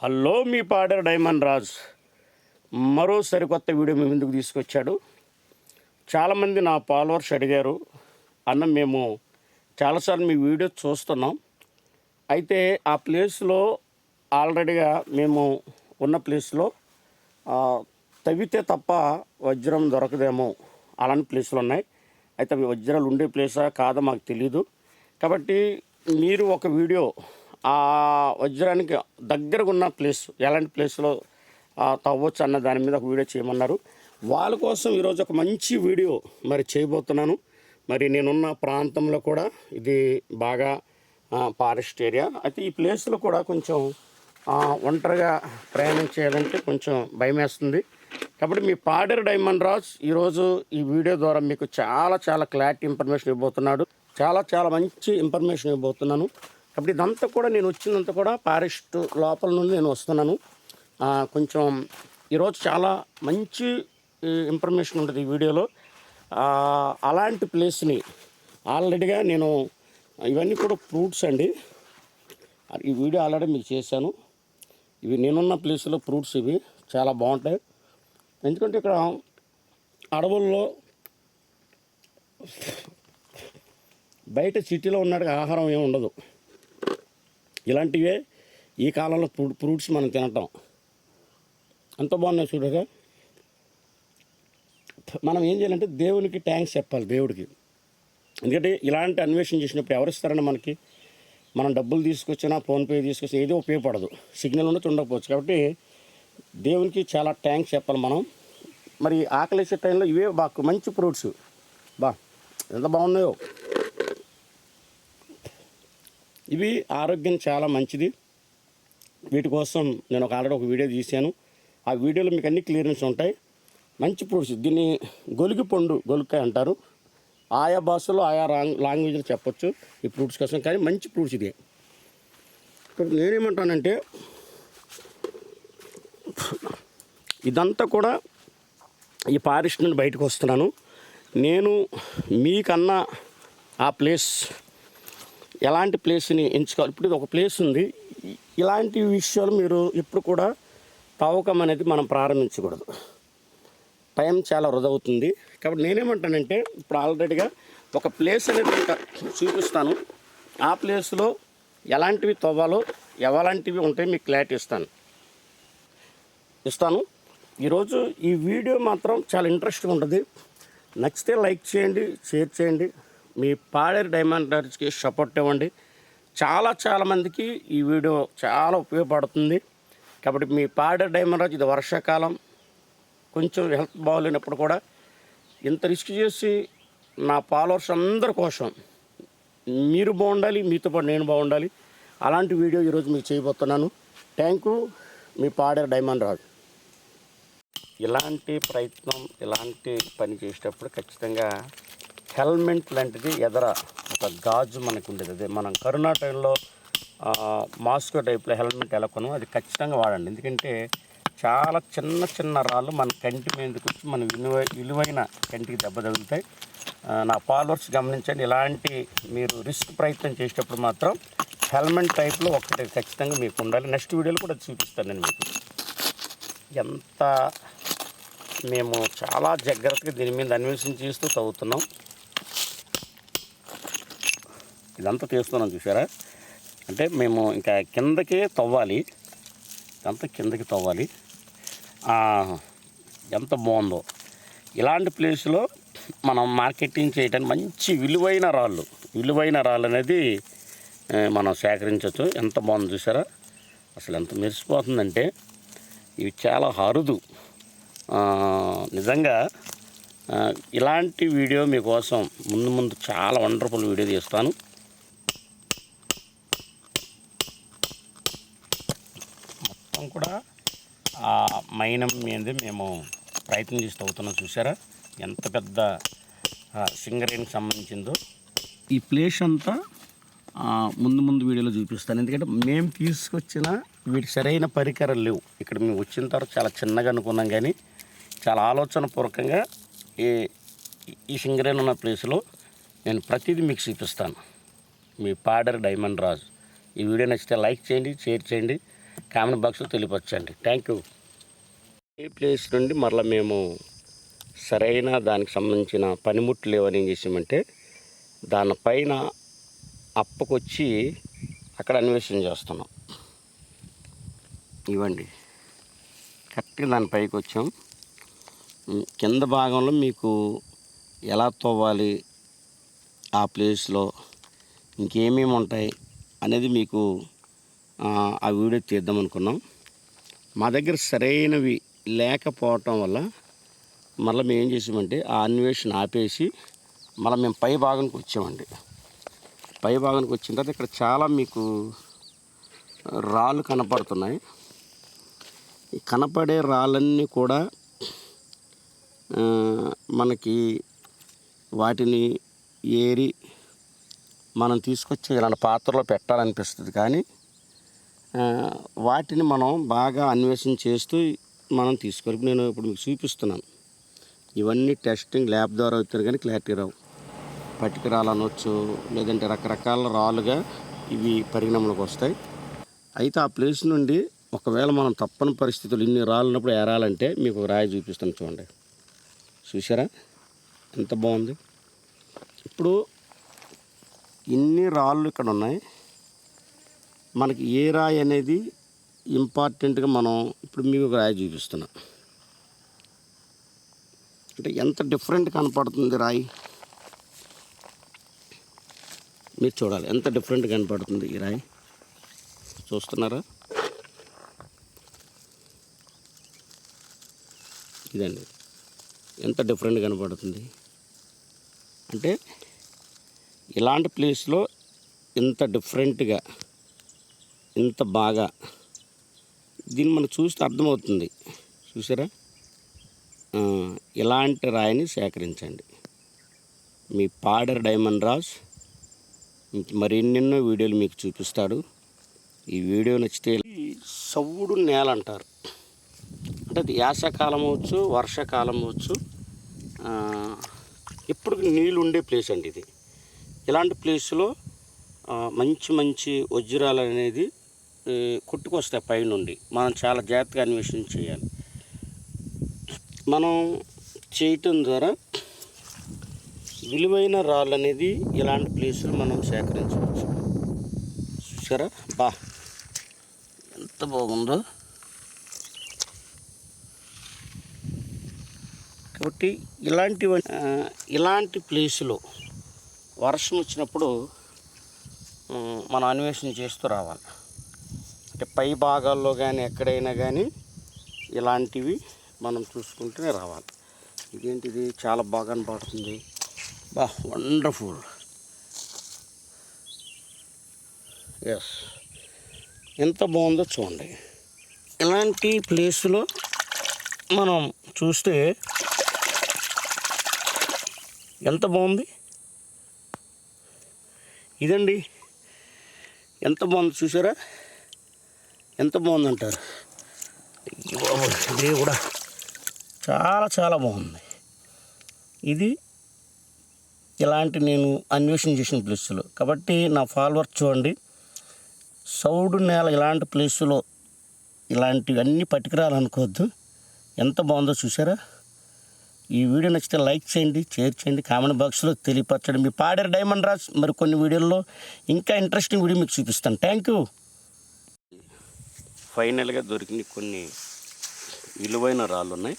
Hello మీ fodder diamond Raj. మరో సరికొత్త వీడియో మీ ముందుకు తీసుకొచ్చాడు. చాలామంది నా ఫాలోవర్స్ అడిగారు. అన్న మేము చాలాసార్లు మీ వీడియో చూస్తున్నాం. అయితే ఆ ప్లేస్లో ఆల్రెడీగా మేము ఉన్న ప్లేస్లో తవ్వితే తప్ప వజ్రం దొరకదేమో అలాంటి ప్లేసులు ఉన్నాయి. అయితే అవి వజ్రాలు ఉండే ప్లేసా కాదో మాకు తెలీదు. కాబట్టి మీరు ఒక వీడియో ఆ వజ్రానికి దగ్గరగా ఉన్న ప్లేస్ ఎలాంటి ప్లేస్లో తవ్వచ్చు అన్న దాని మీద ఒక వీడియో చేయమన్నారు. వాళ్ళ కోసం ఈరోజు ఒక మంచి వీడియో మరి చేయబోతున్నాను. మరి నేనున్న ప్రాంతంలో కూడా ఇది బాగా ఫారెస్ట్ ఏరియా అయితే ఈ ప్లేస్లో కూడా కొంచెం ఒంటరిగా ప్రయాణం చేయాలంటే కొంచెం భయం వేస్తుంది కాబట్టి మీ పాడేరు డైమండ్ రాజ్ ఈరోజు ఈ వీడియో ద్వారా మీకు చాలా చాలా క్లారిటీ ఇన్ఫర్మేషన్ ఇవ్వబోతున్నాడు. చాలా చాలా మంచి ఇన్ఫర్మేషన్ ఇవ్వబోతున్నాను. కాబట్టి ఇదంతా కూడా నేను వచ్చిందంతా కూడా ఫారెస్ట్ లోపల నుండి నేను వస్తున్నాను. కొంచెం ఈరోజు చాలా మంచి ఇన్ఫర్మేషన్ ఉంటుంది ఈ వీడియోలో. అలాంటి ప్లేస్ని ఆల్రెడీగా నేను ఇవన్నీ కూడా ఫ్రూట్స్ అండి. ఈ వీడియో ఆల్రెడీ మీకు చేశాను. ఇవి నేనున్న ప్లేస్లో ఫ్రూట్స్ ఇవి చాలా బాగుంటాయి. ఎందుకంటే ఇక్కడ అడవుల్లో బయట సిటీలో ఉన్నట్టుగా ఆహారం ఏమి ఉండదు. ఇలాంటివే ఈ కాలంలో ఫ్రూట్ ఫ్రూట్స్ మనం తినటం. అంత బాగున్నాయి చూడగా మనం ఏం చేయాలంటే దేవునికి ట్యాంక్స్ చెప్పాలి దేవుడికి. ఎందుకంటే ఇలాంటి అన్వేషణ చేసినప్పుడు ఎవరు ఇస్తారని మనకి? మనం డబ్బులు తీసుకొచ్చినా ఫోన్పే తీసుకొచ్చి ఏదో ఉపయోగపడదు. సిగ్నల్ ఉన్నది ఉండకపోవచ్చు. కాబట్టి దేవునికి చాలా ట్యాంక్స్ చెప్పాలి మనం. మరి ఆకలిసే టైంలో ఇవే బాగా మంచి ఫ్రూట్స్. బా ఎంత బాగున్నాయో. ఇవి ఆరోగ్యం చాలా మంచిది. వీటి కోసం నేను ఒక ఆల్రెడీ ఒక వీడియో తీశాను. ఆ వీడియోలో మీకు అన్ని క్లియరెన్స్ ఉంటాయి. మంచి ఫ్రూట్స్ దీన్ని గొలిగి పండు గొలుకాయ అంటారు. ఆయా భాషలో ఆయా రాంగ్ లాంగ్వేజ్లో చెప్పొచ్చు ఈ ఫ్రూట్స్ కోసం కానీ మంచి ఫ్రూట్స్ ఇది. ఇప్పుడు నేనేమంటానంటే ఇదంతా కూడా ఈ ఫారెస్ట్ నుండి బయటకు వస్తున్నాను. నేను మీకన్నా ఆ ప్లేస్ ఎలాంటి ప్లేస్ని ఎంచుకోవాలి? ఇప్పుడు ఇది ఒక ప్లేస్ ఉంది. ఇలాంటి విషయాలు మీరు ఎప్పుడు కూడా తవ్వకం అనేది మనం ప్రారంభించకూడదు. టైం చాలా వృధా అవుతుంది కాబట్టి నేనేమంటానంటే ఇప్పుడు ఆల్రెడీగా ఒక ప్లేస్ అనేది ఇంకా చూపిస్తాను. ఆ ప్లేస్లో ఎలాంటివి తవ్వాలో ఎలాంటివి ఉంటాయి మీకు క్లారిటీ ఇస్తాను. ఇస్తాను. ఈరోజు ఈ వీడియో మాత్రం చాలా ఇంట్రెస్ట్గా ఉంటుంది. నచ్చితే లైక్ చేయండి షేర్ చేయండి. మీ పాడేరు డైమండ్ రాజ్కి సపోర్ట్ ఇవ్వండి. చాలా చాలా మందికి ఈ వీడియో చాలా ఉపయోగపడుతుంది. కాబట్టి మీ పాడేరు డైమండ్ రాజ్ ఇది వర్షాకాలం. కొంచెం హెల్త్ బాగోలేనప్పుడు కూడా ఇంత రిస్క్ చేసి నా ఫాలోవర్స్ అందరి కోసం మీరు బాగుండాలి మీతో పాటు నేను బాగుండాలి. అలాంటి వీడియో ఈరోజు మీకు చేయబోతున్నాను. థ్యాంక్ యూ మీ పాడేరు డైమండ్ రాజు. ఇలాంటి ప్రయత్నం ఇలాంటి పని చేసేటప్పుడు ఖచ్చితంగా హెల్మెట్ లాంటిది ఎదర ఒక గాజు మనకు ఉండేది అదే మనం కరోనా టైంలో మాస్కో టైప్లో హెల్మెట్ ఎలా కొను అది ఖచ్చితంగా వాడండి. ఎందుకంటే చాలా చిన్న చిన్న రాళ్ళు మన కంటి మీదకి వచ్చి మన విలువ విలువైన కంటికి దెబ్బ తగులుతాయి. నా ఫాలోవర్స్ గమనించండి ఇలాంటి మీరు రిస్క్ ప్రయత్నం చేసేటప్పుడు మాత్రం హెల్మెట్ టైప్లో ఒకటి ఖచ్చితంగా మీకు ఉండాలి. నెక్స్ట్ వీడియోలో కూడా చూపిస్తాను నేను మీకు. ఎంత మేము చాలా జాగ్రత్తగా దీని మీద అన్వేషణ చేస్తూ తవ్వుతున్నాం. ఇదంతా తీస్తున్నాం చూసారా అంటే మేము ఇంకా కిందకే తవ్వాలి. ఇదంతా కిందకి తవ్వాలి. ఎంత బాగుందో. ఇలాంటి ప్లేస్లో మనం మార్కెటింగ్ చేయడానికి మంచి విలువైన రాళ్ళు విలువైన రాళ్ళు అనేది మనం సేకరించవచ్చు ఎంత బాగుంది చూసారా అసలు ఎంత మెరిసిపోతుందంటే ఇవి చాలా అరుదు. నిజంగా ఇలాంటి వీడియో మీకోసం ముందు ముందు చాలా వండర్ఫుల్ వీడియో తీస్తాను. కోసం కూడా ఆ మైనం మీద మేము ప్రయత్నం చేస్తూ అవుతున్నాం. చూసారా ఎంత పెద్ద సింగరేణికి సంబంధించిందో. ఈ ప్లేస్ అంతా ముందు ముందు వీడియోలో చూపిస్తాను. ఎందుకంటే మేము తీసుకొచ్చిన వీటికి సరైన పరికరాలు లేవు. ఇక్కడ మేము వచ్చిన తర్వాత చాలా చిన్నగా అనుకున్నాం కానీ చాలా ఆలోచన పూర్వకంగా ఈ ఈ సింగరేణి ఉన్న ప్లేస్లో నేను ప్రతిదీ మీకు చూపిస్తాను. మీ పాడర్ డైమండ్ రాజు. ఈ వీడియో నచ్చితే లైక్ చేయండి షేర్ చేయండి. కామెంట్ బాక్స్లో తెలియపరచండి. థ్యాంక్ యూ ఈ ప్లేస్ నుండి మరలా మేము సరైన దానికి సంబంధించిన పనిముట్లు లేవని ఏం చేసామంటే దానిపైన అప్పకొచ్చి అక్కడ అన్వేషణ చేస్తున్నాం. ఇవ్వండి. కరెక్ట్గా దాని పైకి వచ్చాం. కింద భాగంలో మీకు ఎలా తవ్వాలి ఆ ప్లేస్లో ఇంకేమేమి ఉంటాయి అనేది మీకు ఆ, వీడియో తీద్దాం అనుకున్నాం మా దగ్గర సరైనవి లేకపోవటం వల్ల మళ్ళీ మేము ఏం చేసామంటే ఆ అన్వేషణ ఆపేసి మళ్ళీ మేము పై భాగానికి వచ్చామండి. పై భాగానికి వచ్చిన తర్వాత ఇక్కడ చాలా మీకు రాళ్ళు కనపడుతున్నాయి. ఈ కనపడే రాళ్ళన్నీ కూడా మనకి వాటిని ఏరి మనం తీసుకొచ్చి ఇలాంటి పాత్రలో పెట్టాలనిపిస్తుంది. కానీ వాటిని మనం బాగా అన్వేషణ చేస్తూ మనం తీసుకోవాలి. నేను ఇప్పుడు మీకు చూపిస్తున్నాను. ఇవన్నీ టెస్టింగ్ ల్యాబ్ ద్వారా అవుతారు కానీ క్లారిటీ రావు. పట్టికరాలు అనొచ్చు లేదంటే రకరకాల రాళ్ళుగా ఇవి పరిగణంలోకి వస్తాయి. అయితే ఆ ప్లేస్ నుండి ఒకవేళ మనం తప్పని పరిస్థితులు ఇన్ని రాళ్ళు ఉన్నప్పుడు ఏరాలంటే మీకు ఒక రాయి చూపిస్తాను చూడండి. చూసారా ఎంత బాగుంది. ఇప్పుడు ఇన్ని రాళ్ళు ఇక్కడ ఉన్నాయి మనకి ఏ రాయి అనేది ఇంపార్టెంట్గా మనం ఇప్పుడు మీకు ఒక రాయి చూపిస్తున్నా. అంటే ఎంత డిఫరెంట్ కనపడుతుంది రాయి? మీరు చూడాలి ఎంత డిఫరెంట్ కనపడుతుంది ఈ రాయి? చూస్తున్నారా? ఇదండి. ఎంత డిఫరెంట్ కనపడుతుంది? అంటే ఇలాంటి ప్లేస్లో ఇంత డిఫరెంట్గా ఇంత బాగా. దీన్ని మనం చూస్తే అర్థమవుతుంది. చూసారా? ఇలాంటి రాయిని సేకరించండి. మీ పాడర్ డైమండ్ రాజ్ మరిన్నెన్నో వీడియోలు మీకు చూపిస్తాడు. ఈ వీడియో నచ్చితే సవ్వుడు నేల అంటారు. అంటే అది యాసకాలం అవచ్చు వర్షాకాలం అవచ్చు ఇప్పుడు ఎప్పుడు నీళ్ళు ఉండే ప్లేస్ అండి ఇది. ఇలాంటి ప్లేస్లో మంచి మంచి వజ్రాలు అనేది కుట్టుకొస్తాయి పైనుండి మనం చాలా జాగ్రత్తగా అన్వేషణ చేయాలి. మనం చేయటం ద్వారా విలువైన రాళ్ళు అనేది ఇలాంటి ప్లేసులు మనం సేకరించవచ్చు. చూసారా బా. ఎంత బాగుందో. కాబట్టి ఇలాంటి ఇలాంటి ప్లేసులో వర్షం వచ్చినప్పుడు మనం అన్వేషణ చేస్తూ రావాలి. అంటే పై భాగాల్లో కానీ ఎక్కడైనా కానీ ఇలాంటివి మనం చూసుకుంటూనే రావాలి. ఇదేంటిది? చాలా బాగా కనపడుతుంది. బా వండర్ఫుల్. ఎస్ ఎంత బాగుందో చూడండి. ఇలాంటి ప్లేస్లో మనం చూస్తే ఎంత బాగుంది? ఇదండి. ఎంత బాగుంది చూసారా? ఎంత బాగుందంటారు? ఇది కూడా చాలా చాలా బాగుంది. ఇది ఇలాంటి నేను అన్వేషణ చేసిన ప్లేసులు. కాబట్టి నా ఫాలోవర్ చూడండి. సౌడు నేల ఇలాంటి ప్లేసులో ఇలాంటివి అన్నీ పట్టుకురాలనుకోవద్దు ఎంత బాగుందో చూసారా? ఈ వీడియో నచ్చితే లైక్ చేయండి షేర్ చేయండి కామెంట్ బాక్స్లో తెలియపరచండి. మీ పాడేరు డైమండ్ రాజ్ మరి కొన్ని వీడియోల్లో ఇంకా ఇంట్రెస్టింగ్ వీడియో మీకు చూపిస్తాను. Thank you. ఫైనల్గా దొరికిన కొన్ని విలువైన రాళ్ళు ఉన్నాయి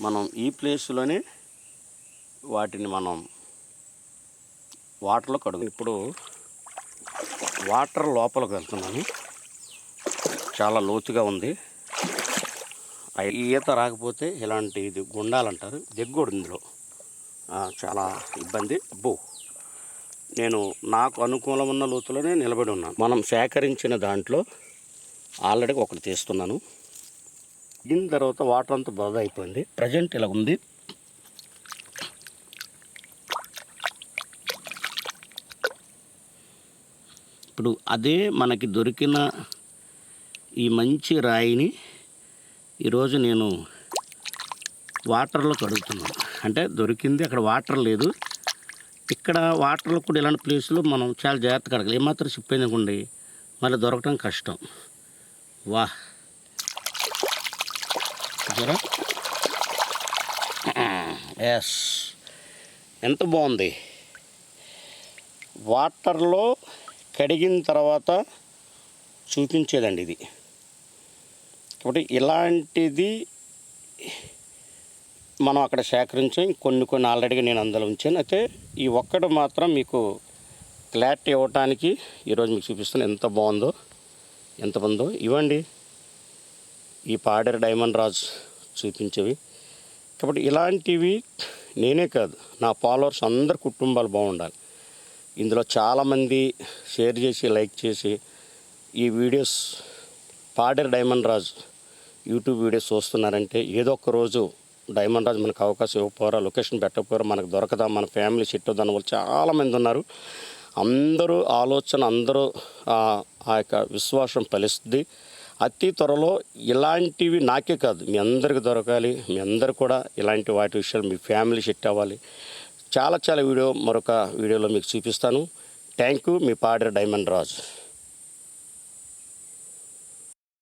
మనం ఈ ప్లేస్లోనే వాటిని మనం వాటర్లో కడుగు ఇప్పుడు వాటర్ లోపలికి వెళ్తున్నాను. చాలా లోతుగా ఉంది. ఈత రాకపోతే ఇలాంటి ఇది గుండాలంటారు. దిగ్గోడు ఇందులో. చాలా ఇబ్బంది. అబ్బో నేను నాకు అనుకూలం ఉన్న లోతులోనే నిలబడి ఉన్నాను. మనం సేకరించిన దాంట్లో ఆల్రెడీ ఒకటి తీస్తున్నాను. దీని తర్వాత వాటర్ అంతా బురద అయిపోయింది. ప్రజెంట్ ఇలా ఉంది. ఇప్పుడు అదే మనకి దొరికిన ఈ మంచి రాయిని ఈరోజు నేను వాటర్లో కడుగుతున్నాను అంటే దొరికింది అక్కడ వాటర్ లేదు. ఇక్కడ వాటర్లో కూడా ఇలాంటి ప్లేస్లో మనం చాలా జాగ్రత్తగా కడగాలి ఏమాత్రం చెప్పేది అనుకోండి మళ్ళీ దొరకడం కష్టం. వా. చూసారా? ఎస్ ఎంత బాగుంది. వాటర్లో కడిగిన తర్వాత చూపించేదండి ఇది. కాబట్టి ఇలాంటిది మనం అక్కడ సేకరించాం. కొన్ని కొన్ని ఆల్రెడీగా నేను అందులో ఉంచాను. అయితే ఈ ఒక్కడు మాత్రం మీకు క్లారిటీ ఇవ్వటానికి ఈరోజు మీకు చూపిస్తాను ఎంత బాగుందో. ఎంత బాగుందో ఇవ్వండి. ఈ పాడేరు డైమండ్ రాజ్ చూపించేవి. కాబట్టి ఇలాంటివి నేనే కాదు నా ఫాలోవర్స్ అందరి కుటుంబాలు బాగుండాలి. ఇందులో చాలామంది షేర్ చేసి లైక్ చేసి ఈ videos Paderu diamond Raj YouTube videos చూస్తున్నారంటే ఏదో ఒక రోజు డైమండ్ రాజ్ మనకు అవకాశం ఇవ్వకపోరా లొకేషన్ పెట్టకపోరా మనకు దొరకదా మన ఫ్యామిలీ సెట్ దాని వాళ్ళు చాలామంది ఉన్నారు. అందరూ ఆలోచన అందరూ ఆ యొక్క విశ్వాసం ఫలిస్తుంది. అతి త్వరలో ఇలాంటివి నాకే కాదు మీ అందరికి దొరకాలి. మీ అందరు కూడా ఇలాంటి వాటి విషయాలు మీ ఫ్యామిలీ సెట్ అవ్వాలి. చాలా చాలా వీడియో మరొక వీడియోలో మీకు చూపిస్తాను. థ్యాంక్ యూ మీ పాడేరు డైమండ్ రాజు.